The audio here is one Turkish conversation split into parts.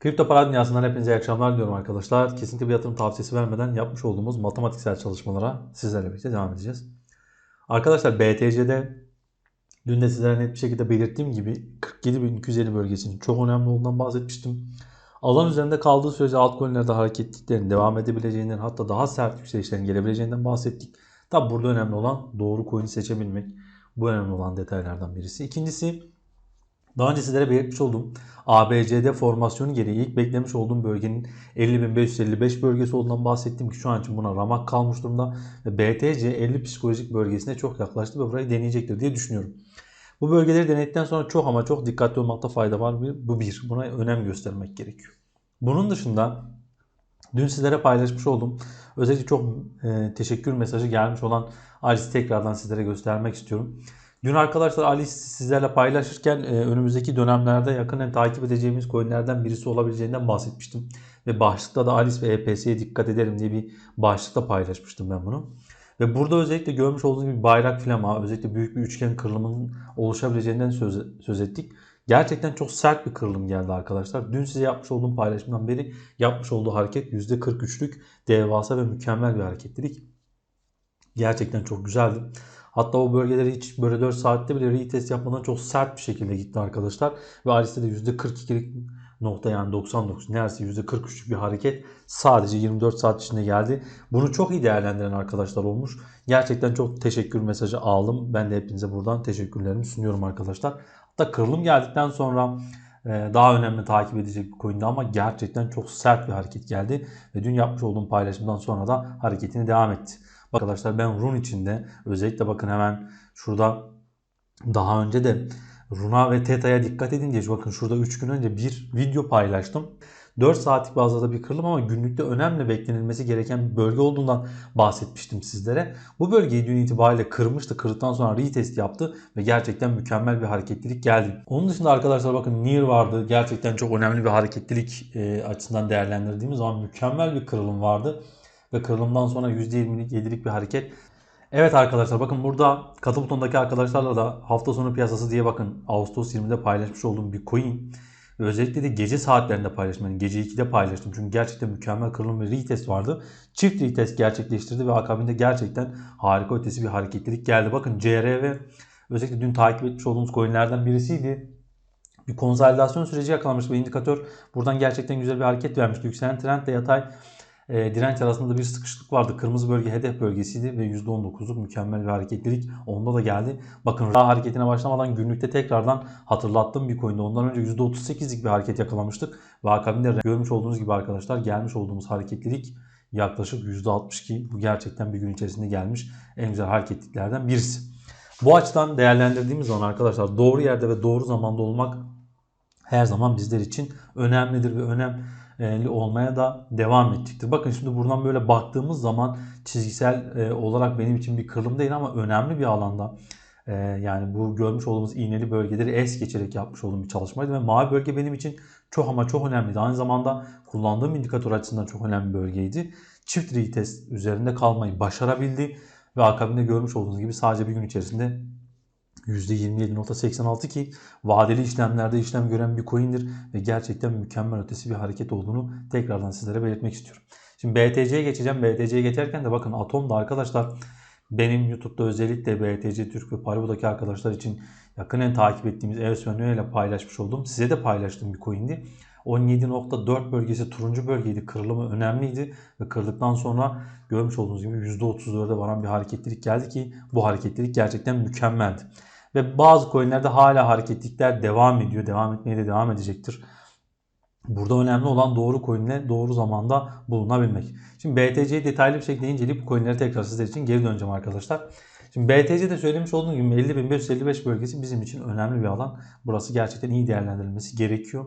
Kripto para dünyasından hepinize iyi akşamlar diliyorum arkadaşlar. Kesinlikle bir yatırım tavsiyesi vermeden yapmış olduğumuz matematiksel çalışmalara sizlerle birlikte devam edeceğiz. Arkadaşlar BTC'de dün de sizlere net bir şekilde belirttiğim gibi 47.250 bölgesinin çok önemli olduğundan bahsetmiştim. Alan üzerinde kaldığı sürece altcoin'lerde hareketliklerin devam edebileceğinden hatta daha sert yükselişlerin gelebileceğinden bahsettik. Tabi burada önemli olan doğru coin'i seçebilmek. Bu önemli olan detaylardan birisi. İkincisi daha önce sizlere belirtmiş olduğum ABCD formasyonu gereği ilk beklemiş olduğum bölgenin 50.555 bölgesi olduğundan bahsettim ki şu an için buna ramak kalmış durumda. Ve BTC 50 psikolojik bölgesine çok yaklaştı ve burayı deneyecektir diye düşünüyorum. Bu bölgeleri denedikten sonra çok ama çok dikkatli olmakta fayda var. Bu bir. Buna önem göstermek gerekiyor. Bunun dışında dün sizlere paylaşmış olduğum özellikle çok e, teşekkür mesajı gelmiş olan Alice'i tekrardan sizlere göstermek istiyorum. Dün arkadaşlar Alice sizlerle paylaşırken e, önümüzdeki dönemlerde yakından takip edeceğimiz coinlerden birisi olabileceğinden bahsetmiştim. Ve başlıkta da Alice ve EPS'ye dikkat edelim diye bir başlıkta paylaşmıştım ben bunu. Ve burada özellikle görmüş olduğunuz gibi bayrak flama, özellikle büyük bir üçgen kırılımının oluşabileceğinden söz, söz ettik. Gerçekten çok sert bir kırılım geldi arkadaşlar. Dün size yapmış olduğum paylaşımdan beri yapmış olduğu hareket %43'lük devasa ve mükemmel bir hareketlilik. Gerçekten çok güzeldi. Hatta o bölgeleri hiç böyle 4 saatte bile retest yapmadan çok sert bir şekilde gitti arkadaşlar. Ve Alice'de de %42'lik nokta yani 99 neredeyse %43'lük bir hareket sadece 24 saat içinde geldi. Bunu çok iyi değerlendiren arkadaşlar olmuş. Gerçekten çok teşekkür mesajı aldım. Ben de hepinize buradan teşekkürlerimi sunuyorum arkadaşlar. Hatta kırılım geldikten sonra e, daha önemli takip edecek bir coin'di ama gerçekten çok sert bir hareket geldi. Ve dün yapmış olduğum paylaşımdan sonra da hareketini devam etti. Arkadaşlar ben Run içinde özellikle bakın hemen şurada daha önce de Runa ve Teta'ya dikkat edin diye bakın şurada 3 gün önce bir video paylaştım. 4 saatlik bazda bir kırılım ama günlükte önemli beklenilmesi gereken bir bölge olduğundan bahsetmiştim sizlere. Bu bölgeyi dün itibariyle kırmıştı. Kırdıktan sonra retest yaptı ve gerçekten mükemmel bir hareketlilik geldi. Onun dışında arkadaşlar bakın Near vardı. Gerçekten çok önemli bir hareketlilik e, açısından değerlendirdiğimiz zaman mükemmel bir kırılım vardı ve kırılımdan sonra %20'lik 7'lik bir hareket. Evet arkadaşlar bakın burada katı butondaki arkadaşlarla da hafta sonu piyasası diye bakın Ağustos 20'de paylaşmış olduğum bir coin. Özellikle de gece saatlerinde paylaştım. Yani gece 2'de paylaştım. Çünkü gerçekten mükemmel kırılım ve retest vardı. Çift retest gerçekleştirdi ve akabinde gerçekten harika ötesi bir hareketlilik geldi. Bakın CR ve özellikle dün takip etmiş olduğumuz coinlerden birisiydi. Bir konsolidasyon süreci yakalamış ve indikatör buradan gerçekten güzel bir hareket vermişti. Yükselen trendle yatay e, direnç arasında bir sıkışıklık vardı. Kırmızı bölge hedef bölgesiydi ve %19'luk mükemmel bir hareketlilik onda da geldi. Bakın daha hareketine başlamadan günlükte tekrardan hatırlattığım bir coin'de ondan önce %38'lik bir hareket yakalamıştık. Ve akabinde görmüş olduğunuz gibi arkadaşlar gelmiş olduğumuz hareketlilik yaklaşık %62. Bu gerçekten bir gün içerisinde gelmiş en güzel hareketliklerden birisi. Bu açıdan değerlendirdiğimiz zaman arkadaşlar doğru yerde ve doğru zamanda olmak her zaman bizler için önemlidir ve önem olmaya da devam edecektir. Bakın şimdi buradan böyle baktığımız zaman çizgisel e, olarak benim için bir kırılım değil ama önemli bir alanda. E, yani bu görmüş olduğumuz iğneli bölgeleri es geçerek yapmış olduğum bir çalışmaydı ve mavi bölge benim için çok ama çok önemliydi. Aynı zamanda kullandığım indikatör açısından çok önemli bir bölgeydi. Çift retest üzerinde kalmayı başarabildi ve akabinde görmüş olduğunuz gibi sadece bir gün içerisinde %27.86 ki vadeli işlemlerde işlem gören bir coin'dir ve gerçekten mükemmel ötesi bir hareket olduğunu tekrardan sizlere belirtmek istiyorum. Şimdi BTC'ye geçeceğim. BTC'ye geçerken de bakın Atom da arkadaşlar benim YouTube'da özellikle BTC Türk ve Paribu'daki arkadaşlar için yakinen takip ettiğimiz EOS ve ile paylaşmış oldum. Size de paylaştığım bir coin'di. 17.4 bölgesi turuncu bölgeydi. Kırılımı önemliydi ve kırdıktan sonra görmüş olduğunuz gibi %34'e varan bir hareketlilik geldi ki bu hareketlilik gerçekten mükemmeldi. Ve bazı coinlerde hala hareketlikler devam ediyor. Devam etmeye de devam edecektir. Burada önemli olan doğru coinle doğru zamanda bulunabilmek. Şimdi BTC'yi detaylı bir şekilde inceleyip bu coinleri tekrar sizler için geri döneceğim arkadaşlar. Şimdi BTC'de söylemiş olduğum gibi 50.555 bölgesi bizim için önemli bir alan. Burası gerçekten iyi değerlendirilmesi gerekiyor.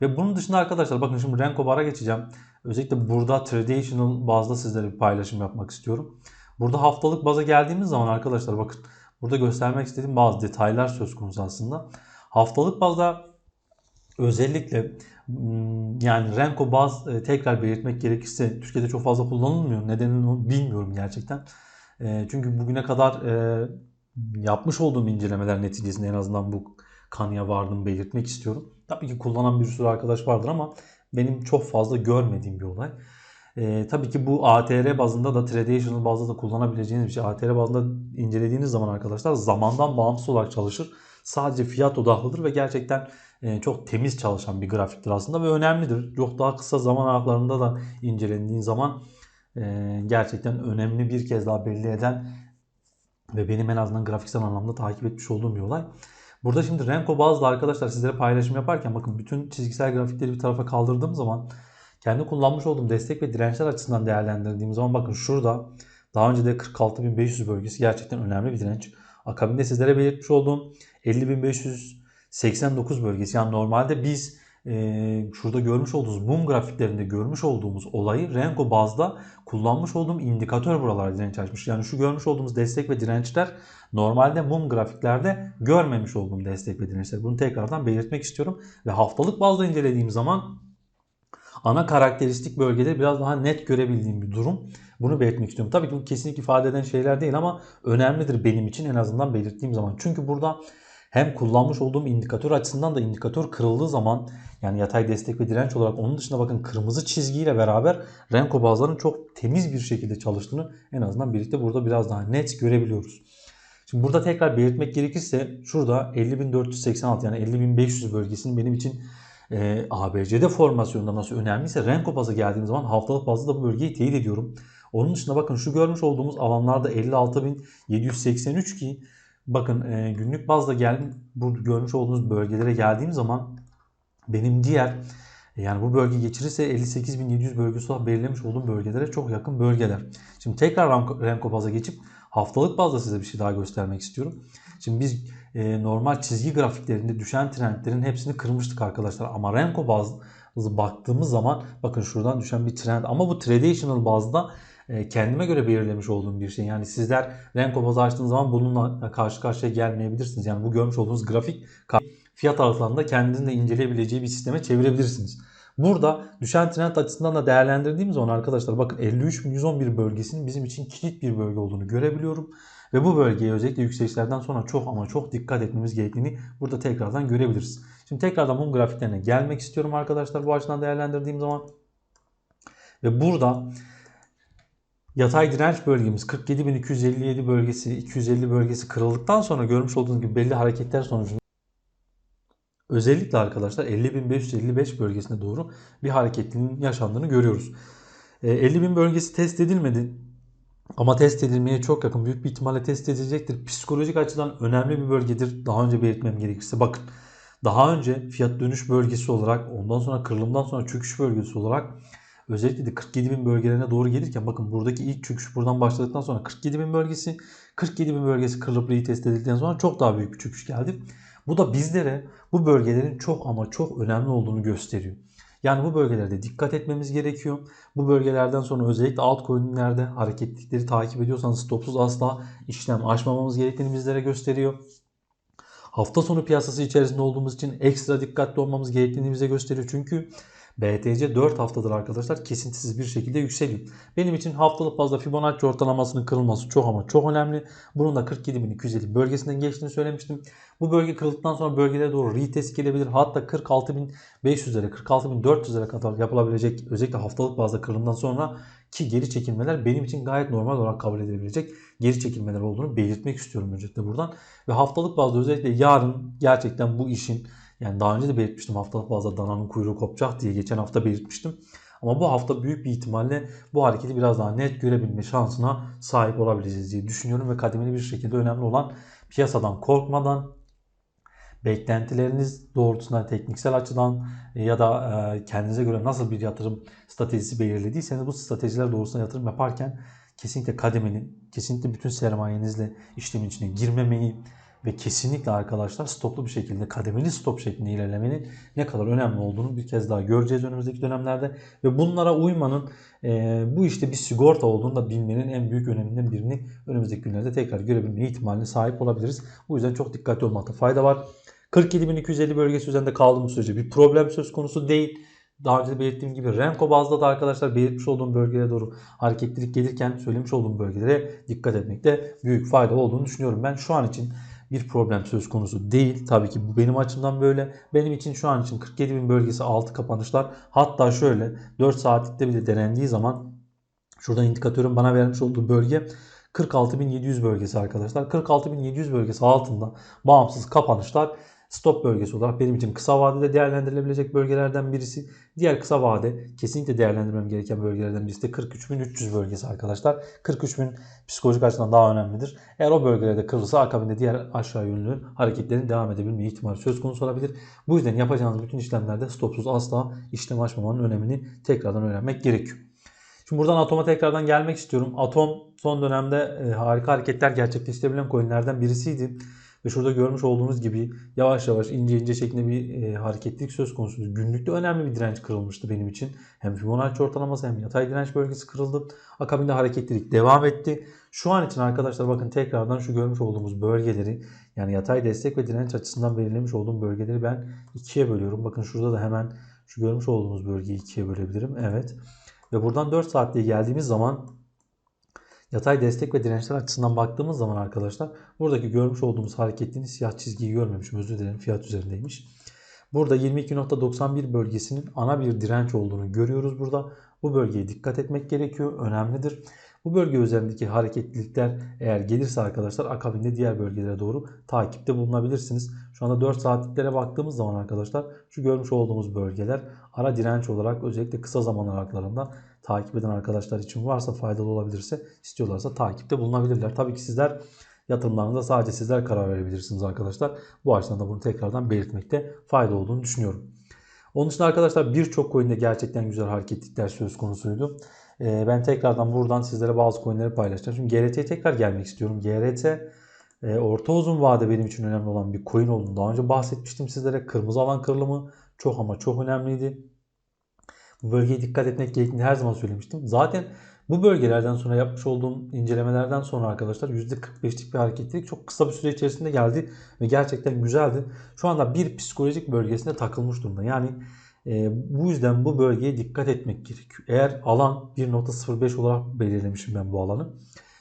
Ve bunun dışında arkadaşlar bakın şimdi Renko Bar'a geçeceğim. Özellikle burada traditional bazda sizlere bir paylaşım yapmak istiyorum. Burada haftalık baza geldiğimiz zaman arkadaşlar bakın burada göstermek istediğim bazı detaylar söz konusu aslında. Haftalık bazda özellikle hmm, yani Renko baz e, tekrar belirtmek gerekirse Türkiye'de çok fazla kullanılmıyor. Nedenini bilmiyorum gerçekten. E, çünkü bugüne kadar e, yapmış olduğum incelemeler neticesinde en azından bu kanıya vardım belirtmek istiyorum. Tabii ki kullanan bir sürü arkadaş vardır ama benim çok fazla görmediğim bir olay. Ee, tabii ki bu ATR bazında da traditional bazda da kullanabileceğiniz bir şey. ATR bazında incelediğiniz zaman arkadaşlar zamandan bağımsız olarak çalışır. Sadece fiyat odaklıdır ve gerçekten e, çok temiz çalışan bir grafiktir aslında ve önemlidir. Çok daha kısa zaman aralıklarında da incelendiğin zaman e, gerçekten önemli bir kez daha belli eden ve benim en azından grafiksel anlamda takip etmiş olduğum bir olay. Burada şimdi Renko bazda arkadaşlar sizlere paylaşım yaparken bakın bütün çizgisel grafikleri bir tarafa kaldırdığım zaman kendi kullanmış olduğum destek ve dirençler açısından değerlendirdiğim zaman bakın şurada daha önce de 46.500 bölgesi gerçekten önemli bir direnç. Akabinde sizlere belirtmiş olduğum 50.589 bölgesi. Yani normalde biz e, şurada görmüş olduğunuz mum grafiklerinde görmüş olduğumuz olayı Renko bazda kullanmış olduğum indikatör buralara direnç açmış. Yani şu görmüş olduğumuz destek ve dirençler normalde mum grafiklerde görmemiş olduğum destek ve dirençler. Bunu tekrardan belirtmek istiyorum. Ve haftalık bazda incelediğim zaman ana karakteristik bölgede biraz daha net görebildiğim bir durum. Bunu belirtmek istiyorum. Tabii ki bu kesinlikle ifade eden şeyler değil ama önemlidir benim için en azından belirttiğim zaman. Çünkü burada hem kullanmış olduğum indikatör açısından da indikatör kırıldığı zaman yani yatay destek ve direnç olarak onun dışında bakın kırmızı çizgiyle beraber Renko bazlarının çok temiz bir şekilde çalıştığını en azından birlikte burada biraz daha net görebiliyoruz. Şimdi burada tekrar belirtmek gerekirse şurada 50.486 yani 50.500 bölgesinin benim için e, ABCD formasyonunda nasıl önemliyse Renko bazı geldiğim zaman haftalık bazda da bu bölgeyi teyit ediyorum. Onun dışında bakın şu görmüş olduğumuz alanlarda 56.783 ki bakın e, günlük bazda geldim bu görmüş olduğunuz bölgelere geldiğim zaman benim diğer yani bu bölge geçirirse 58.700 bölgesi olarak belirlemiş olduğum bölgelere çok yakın bölgeler. Şimdi tekrar Renko baza geçip haftalık bazda size bir şey daha göstermek istiyorum. Şimdi biz e, normal çizgi grafiklerinde düşen trendlerin hepsini kırmıştık arkadaşlar. Ama Renko bazlı baktığımız zaman bakın şuradan düşen bir trend. Ama bu traditional bazda e, kendime göre belirlemiş olduğum bir şey. Yani sizler Renko bazı açtığınız zaman bununla karşı karşıya gelmeyebilirsiniz. Yani bu görmüş olduğunuz grafik fiyat aralıklarında kendinizin de inceleyebileceği bir sisteme çevirebilirsiniz. Burada düşen trend açısından da değerlendirdiğimiz zaman arkadaşlar bakın 53.111 bölgesinin bizim için kilit bir bölge olduğunu görebiliyorum. Ve bu bölgeye özellikle yükselişlerden sonra çok ama çok dikkat etmemiz gerektiğini burada tekrardan görebiliriz. Şimdi tekrardan mum grafiklerine gelmek istiyorum arkadaşlar bu açıdan değerlendirdiğim zaman. Ve burada yatay direnç bölgemiz 47.257 bölgesi 250 bölgesi kırıldıktan sonra görmüş olduğunuz gibi belli hareketler sonucunda özellikle arkadaşlar 50.555 bölgesine doğru bir hareketliliğin yaşandığını görüyoruz. 50.000 bölgesi test edilmedi. Ama test edilmeye çok yakın. Büyük bir ihtimalle test edilecektir. Psikolojik açıdan önemli bir bölgedir. Daha önce belirtmem gerekirse. Bakın daha önce fiyat dönüş bölgesi olarak ondan sonra kırılımdan sonra çöküş bölgesi olarak özellikle de 47 bin bölgelerine doğru gelirken bakın buradaki ilk çöküş buradan başladıktan sonra 47 bin bölgesi 47 bin bölgesi kırılıp retest edildikten sonra çok daha büyük bir çöküş geldi. Bu da bizlere bu bölgelerin çok ama çok önemli olduğunu gösteriyor. Yani bu bölgelerde dikkat etmemiz gerekiyor. Bu bölgelerden sonra özellikle altcoin'lerde hareketlikleri takip ediyorsanız stopsuz asla işlem açmamamız gerektiğini bizlere gösteriyor. Hafta sonu piyasası içerisinde olduğumuz için ekstra dikkatli olmamız gerektiğini bize gösteriyor. Çünkü BTC 4 haftadır arkadaşlar kesintisiz bir şekilde yükseliyor. Benim için haftalık bazda Fibonacci ortalamasının kırılması çok ama çok önemli. Bunun da 47.250 bölgesinden geçtiğini söylemiştim. Bu bölge kırıldıktan sonra bölgelere doğru retest gelebilir. Hatta 46.500'lere 46.400'lere kadar yapılabilecek özellikle haftalık bazda kırılımdan sonra ki geri çekilmeler benim için gayet normal olarak kabul edilebilecek geri çekilmeler olduğunu belirtmek istiyorum öncelikle buradan. Ve haftalık bazda özellikle yarın gerçekten bu işin yani daha önce de belirtmiştim haftalık bazda dananın kuyruğu kopacak diye geçen hafta belirtmiştim. Ama bu hafta büyük bir ihtimalle bu hareketi biraz daha net görebilme şansına sahip olabileceğiz diye düşünüyorum ve kademeli bir şekilde önemli olan piyasadan korkmadan beklentileriniz doğrultusunda tekniksel açıdan ya da e, kendinize göre nasıl bir yatırım stratejisi belirlediyseniz bu stratejiler doğrultusunda yatırım yaparken kesinlikle kademeli, kesinlikle bütün sermayenizle işlemin içine girmemeyi ve kesinlikle arkadaşlar stoplu bir şekilde kademeli stop şeklinde ilerlemenin ne kadar önemli olduğunu bir kez daha göreceğiz önümüzdeki dönemlerde ve bunlara uymanın e, bu işte bir sigorta olduğunu da bilmenin en büyük öneminden birini önümüzdeki günlerde tekrar görebilme ihtimaline sahip olabiliriz. Bu yüzden çok dikkatli olmakta fayda var. 47.250 bölgesi üzerinde kaldığımız sürece bir problem söz konusu değil. Daha önce de belirttiğim gibi Renko bazda da arkadaşlar belirtmiş olduğum bölgelere doğru hareketlilik gelirken söylemiş olduğum bölgelere dikkat etmekte büyük fayda olduğunu düşünüyorum. Ben şu an için bir problem söz konusu değil. Tabii ki bu benim açımdan böyle. Benim için şu an için 47 bin bölgesi altı kapanışlar. Hatta şöyle 4 saatlikte bile denendiği zaman şurada indikatörün bana vermiş olduğu bölge 46.700 bölgesi arkadaşlar. 46.700 bölgesi altında bağımsız kapanışlar stop bölgesi olarak benim için kısa vadede değerlendirilebilecek bölgelerden birisi. Diğer kısa vade kesinlikle değerlendirmem gereken bölgelerden birisi de 43.300 bölgesi arkadaşlar. 43.000 psikolojik açıdan daha önemlidir. Eğer o bölgelerde kırılırsa akabinde diğer aşağı yönlü hareketlerin devam edebilme ihtimali söz konusu olabilir. Bu yüzden yapacağınız bütün işlemlerde stopsuz asla işlem açmamanın önemini tekrardan öğrenmek gerekiyor. Şimdi buradan Atom'a tekrardan gelmek istiyorum. Atom son dönemde e, harika hareketler gerçekleştirebilen coinlerden birisiydi. Ve şurada görmüş olduğunuz gibi yavaş yavaş ince ince şeklinde bir e, hareketlilik söz konusu. Günlükte önemli bir direnç kırılmıştı benim için. Hem Fibonacci ortalaması hem yatay direnç bölgesi kırıldı. Akabinde hareketlilik devam etti. Şu an için arkadaşlar bakın tekrardan şu görmüş olduğumuz bölgeleri yani yatay destek ve direnç açısından belirlemiş olduğum bölgeleri ben ikiye bölüyorum. Bakın şurada da hemen şu görmüş olduğumuz bölgeyi ikiye bölebilirim. Evet. Ve buradan 4 saatliğe geldiğimiz zaman yatay destek ve dirençler açısından baktığımız zaman arkadaşlar buradaki görmüş olduğumuz hareketliğini siyah çizgiyi görmemişim. Özür dilerim fiyat üzerindeymiş. Burada 22.91 bölgesinin ana bir direnç olduğunu görüyoruz burada. Bu bölgeye dikkat etmek gerekiyor. Önemlidir. Bu bölge üzerindeki hareketlilikler eğer gelirse arkadaşlar akabinde diğer bölgelere doğru takipte bulunabilirsiniz. Şu anda 4 saatliklere baktığımız zaman arkadaşlar şu görmüş olduğumuz bölgeler ara direnç olarak özellikle kısa zaman aralıklarında takip eden arkadaşlar için varsa faydalı olabilirse istiyorlarsa takipte bulunabilirler. Tabii ki sizler yatırımlarınızda sadece sizler karar verebilirsiniz arkadaşlar. Bu açıdan da bunu tekrardan belirtmekte fayda olduğunu düşünüyorum. Onun için arkadaşlar birçok coin'de gerçekten güzel hareketlikler söz konusuydu. Ee, ben tekrardan buradan sizlere bazı coin'leri paylaşacağım. Şimdi GRT'ye tekrar gelmek istiyorum. GRT e, orta uzun vade benim için önemli olan bir coin olduğunu daha önce bahsetmiştim sizlere. Kırmızı alan kırılımı çok ama çok önemliydi. Bu bölgeye dikkat etmek gerektiğini her zaman söylemiştim. Zaten bu bölgelerden sonra yapmış olduğum incelemelerden sonra arkadaşlar %45'lik bir hareketlilik çok kısa bir süre içerisinde geldi ve gerçekten güzeldi. Şu anda bir psikolojik bölgesine takılmış durumda. Yani e, bu yüzden bu bölgeye dikkat etmek gerekiyor. Eğer alan 1.05 olarak belirlemişim ben bu alanı.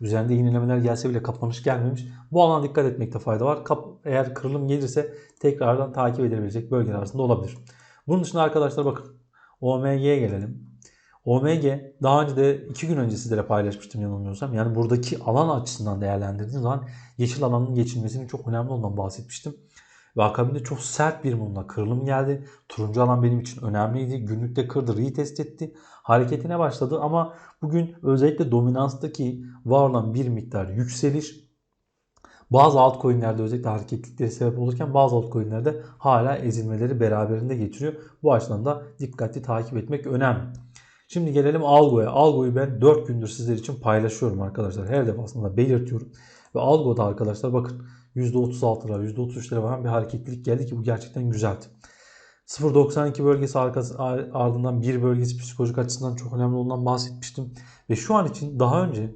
Üzerinde iğnelemeler gelse bile kapanış gelmemiş. Bu alana dikkat etmekte fayda var. Kap, eğer kırılım gelirse tekrardan takip edilebilecek bölgeler arasında olabilir. Bunun dışında arkadaşlar bakın OMG'ye gelelim. OMG daha önce de 2 gün önce sizlere paylaşmıştım yanılmıyorsam. Yani buradaki alan açısından değerlendirdiğim zaman yeşil alanın geçilmesinin çok önemli olduğundan bahsetmiştim. Ve akabinde çok sert bir mumla kırılım geldi. Turuncu alan benim için önemliydi. Günlükte kırdı, retest etti. Hareketine başladı ama bugün özellikle dominanstaki var olan bir miktar yükseliş bazı altcoin'lerde özellikle hareketlilikleri sebep olurken bazı altcoin'lerde hala ezilmeleri beraberinde getiriyor. Bu açıdan da dikkatli takip etmek önemli. Şimdi gelelim Algo'ya. Algo'yu ben 4 gündür sizler için paylaşıyorum arkadaşlar. Her defasında belirtiyorum. Ve Algo'da arkadaşlar bakın %36'lara %33'lere varan bir hareketlilik geldi ki bu gerçekten güzeldi. 0.92 bölgesi arkası, ardından bir bölgesi psikolojik açısından çok önemli olduğundan bahsetmiştim. Ve şu an için daha önce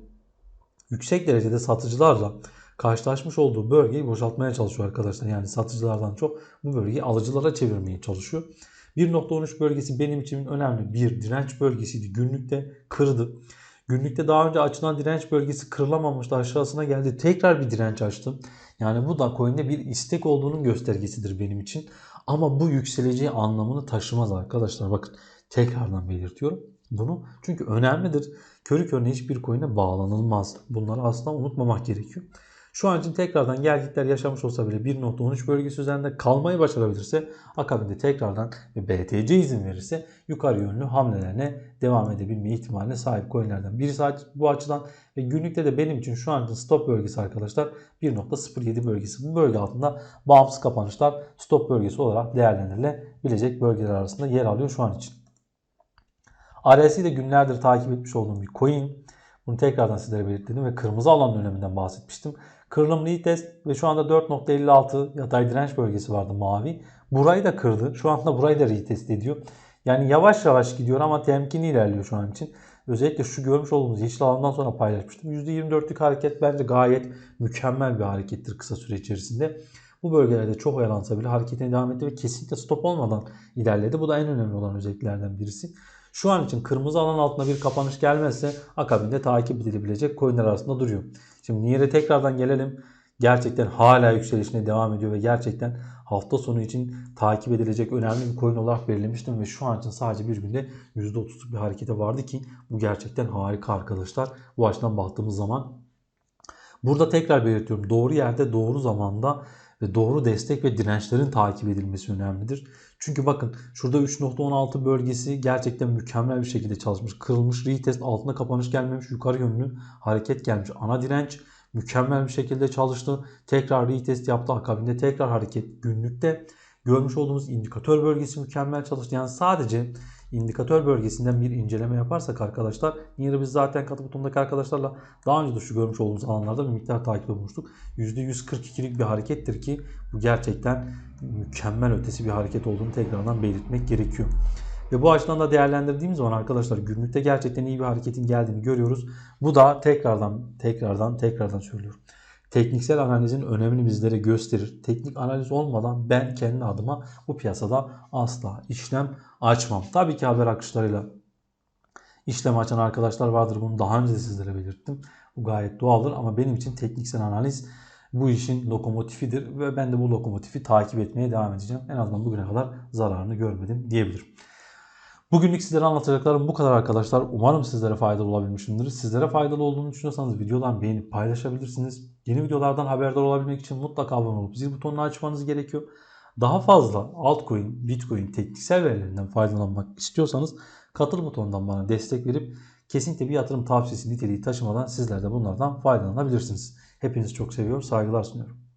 yüksek derecede satıcılarla karşılaşmış olduğu bölgeyi boşaltmaya çalışıyor arkadaşlar. Yani satıcılardan çok bu bölgeyi alıcılara çevirmeye çalışıyor. 1.13 bölgesi benim için önemli bir direnç bölgesiydi. Günlükte kırdı. Günlükte daha önce açılan direnç bölgesi kırılamamıştı aşağısına geldi. Tekrar bir direnç açtım. Yani bu da coin'de bir istek olduğunun göstergesidir benim için. Ama bu yükseleceği anlamını taşımaz arkadaşlar. Bakın tekrardan belirtiyorum bunu. Çünkü önemlidir. Körü körüne hiçbir coin'e bağlanılmaz. Bunları asla unutmamak gerekiyor. Şu an için tekrardan gelgitler yaşamış olsa bile 1.13 bölgesi üzerinde kalmayı başarabilirse akabinde tekrardan ve BTC izin verirse yukarı yönlü hamlelerine devam edebilme ihtimaline sahip coinlerden birisi bu açıdan ve günlükte de benim için şu an için stop bölgesi arkadaşlar 1.07 bölgesi. Bu bölge altında bağımsız kapanışlar stop bölgesi olarak değerlendirilebilecek bölgeler arasında yer alıyor şu an için. RSI de günlerdir takip etmiş olduğum bir coin. Bunu tekrardan sizlere belirttim ve kırmızı alan döneminden bahsetmiştim. Kırılım retest ve şu anda 4.56 yatay direnç bölgesi vardı mavi. Burayı da kırdı. Şu anda burayı da retest ediyor. Yani yavaş yavaş gidiyor ama temkinli ilerliyor şu an için. Özellikle şu görmüş olduğumuz yeşil alandan sonra paylaşmıştım. %24'lük hareket bence gayet mükemmel bir harekettir kısa süre içerisinde. Bu bölgelerde çok oyalansa bile hareketine devam etti ve kesinlikle stop olmadan ilerledi. Bu da en önemli olan özelliklerden birisi. Şu an için kırmızı alan altında bir kapanış gelmezse akabinde takip edilebilecek coinler arasında duruyor. Şimdi Nier'e tekrardan gelelim. gerçekten hala yükselişine devam ediyor ve gerçekten hafta sonu için takip edilecek önemli bir coin olarak belirlemiştim ve şu an için sadece bir günde %30'luk bir harekete vardı ki bu gerçekten harika arkadaşlar. Bu açıdan baktığımız zaman burada tekrar belirtiyorum doğru yerde doğru zamanda ve doğru destek ve dirençlerin takip edilmesi önemlidir. Çünkü bakın şurada 3.16 bölgesi gerçekten mükemmel bir şekilde çalışmış. Kırılmış retest altına kapanış gelmemiş yukarı yönlü hareket gelmiş. Ana direnç mükemmel bir şekilde çalıştı. Tekrar retest yaptı. Akabinde tekrar hareket günlükte görmüş olduğumuz indikatör bölgesi mükemmel çalıştı. Yani sadece indikatör bölgesinden bir inceleme yaparsak arkadaşlar yine biz zaten katı butondaki arkadaşlarla daha önce de şu görmüş olduğumuz alanlarda bir miktar takip olmuştuk. %142'lik bir harekettir ki bu gerçekten mükemmel ötesi bir hareket olduğunu tekrardan belirtmek gerekiyor. Ve bu açıdan da değerlendirdiğimiz zaman arkadaşlar günlükte gerçekten iyi bir hareketin geldiğini görüyoruz. Bu da tekrardan tekrardan tekrardan söylüyorum. Tekniksel analizin önemini bizlere gösterir. Teknik analiz olmadan ben kendi adıma bu piyasada asla işlem açmam. Tabii ki haber akışlarıyla işlem açan arkadaşlar vardır. Bunu daha önce de sizlere belirttim. Bu gayet doğaldır ama benim için tekniksel analiz bu işin lokomotifidir ve ben de bu lokomotifi takip etmeye devam edeceğim. En azından bugüne kadar zararını görmedim diyebilirim. Bugünlük sizlere anlatacaklarım bu kadar arkadaşlar. Umarım sizlere faydalı olabilmişimdir. Sizlere faydalı olduğunu düşünüyorsanız videodan beğenip paylaşabilirsiniz. Yeni videolardan haberdar olabilmek için mutlaka abone olup zil butonunu açmanız gerekiyor. Daha fazla altcoin, bitcoin tekniksel verilerinden faydalanmak istiyorsanız katıl butonundan bana destek verip kesinlikle bir yatırım tavsiyesi niteliği taşımadan sizler de bunlardan faydalanabilirsiniz. Hepinizi çok seviyorum. Saygılar sunuyorum.